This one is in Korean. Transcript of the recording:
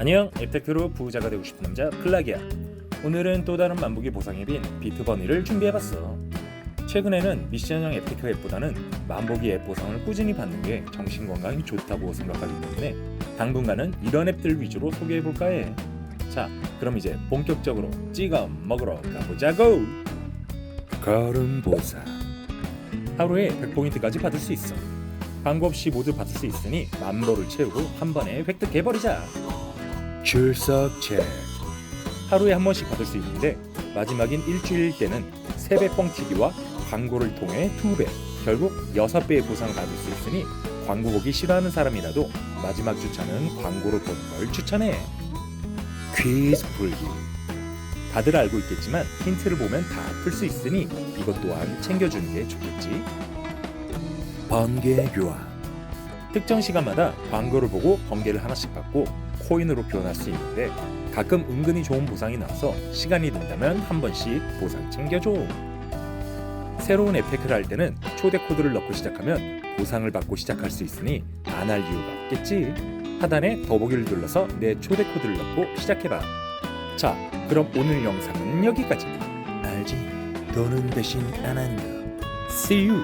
안녕 앱테크로 부자가 되고 싶은 남자 플라기야 오늘은 또 다른 만보기 보상 앱인 비트버니를 준비해봤어. 최근에는 미션형 앱테크 앱보다는 만보기 앱 보상을 꾸준히 받는 게 정신건강에 좋다고 생각하기 때문에 당분간은 이런 앱들 위주로 소개해볼까 해 자 그럼 이제 본격적으로 찍어 먹으러 가보자고! 걸음 보상 하루에 100포인트까지 받을 수 있어. 광고 없이 모두 받을 수 있으니 만보를 채우고 한 번에 획득해버리자 출석 체크 하루에 한 번씩 받을 수 있는데 마지막인 일주일 때는 세배 뻥튀기와 광고를 통해 두 배, 결국 여섯 배의 보상을 받을 수 있으니 광고 보기 싫어하는 사람이라도 마지막 주차는 광고를 보는 걸 추천해. 퀴즈 풀기. 다들 알고 있겠지만 힌트를 보면 다 풀 수 있으니 이것 또한 챙겨주는 게 좋겠지. 번개 교환. 특정 시간마다 광고를 보고 번개를 하나씩 받고 코인으로 교환할 수 있는데 가끔 은근히 좋은 보상이 나와서 시간이 된다면 한 번씩 보상 챙겨줘. 새로운 앱테크를 할 때는 초대 코드를 넣고 시작하면 보상을 받고 시작할 수 있으니 안 할 이유가 없겠지. 하단에 더보기를 눌러서 내 초대 코드를 넣고 시작해봐. 자, 그럼 오늘 영상은 여기까지. 알지? 돈은 대신 안 하는 거. See you.